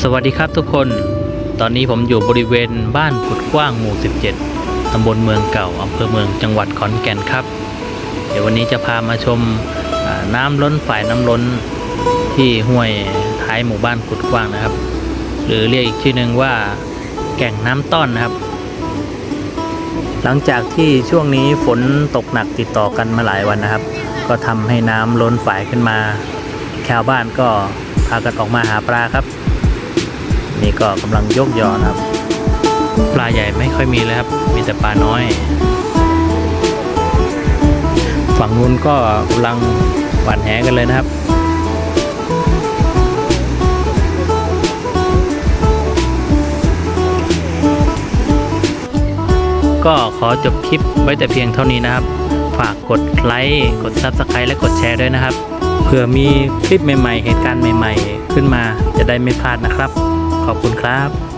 สวัสดีครับทุกคน ตอนนี้ผมอยู่บริเวณบ้านกุดกว้างหมู่ 17 ตำบลเมืองเก่าอำเภอเมืองจังหวัดขอนแก่นครับ เดี๋ยววันนี้จะพามาชมน้ำล้นฝ่ายน้ำล้นที่ห้วยท้ายหมู่บ้านกุดกว้างนะครับ หรือเรียกอีกชื่อหนึ่งว่าแก่งน้ำต้อนนะครับ หลังจากที่ช่วงนี้ฝนตกหนักติดต่อกันมาหลายวันนะครับ ก็ทำให้น้ำล้นฝ่ายขึ้นมา ชาวบ้านก็พากันออกมาหาปลาครับ นี่ก็กำลังยกยอนะครับ ปลาใหญ่ไม่ค่อยมีเลยครับ มีแต่ปลาน้อย ฝั่งนู้นก็กำลังหวานแหกันเลยนะครับก็ขอจบคลิปไว้แต่เพียงเท่านี้นะครับ ฝากกดไลค์ กด Subscribe และกดแชร์ด้วยนะครับ เผื่อมีคลิปใหม่ๆ เหตุการณ์ใหม่ๆ ขึ้นมาจะได้ไม่พลาดนะครับ ขอบคุณครับ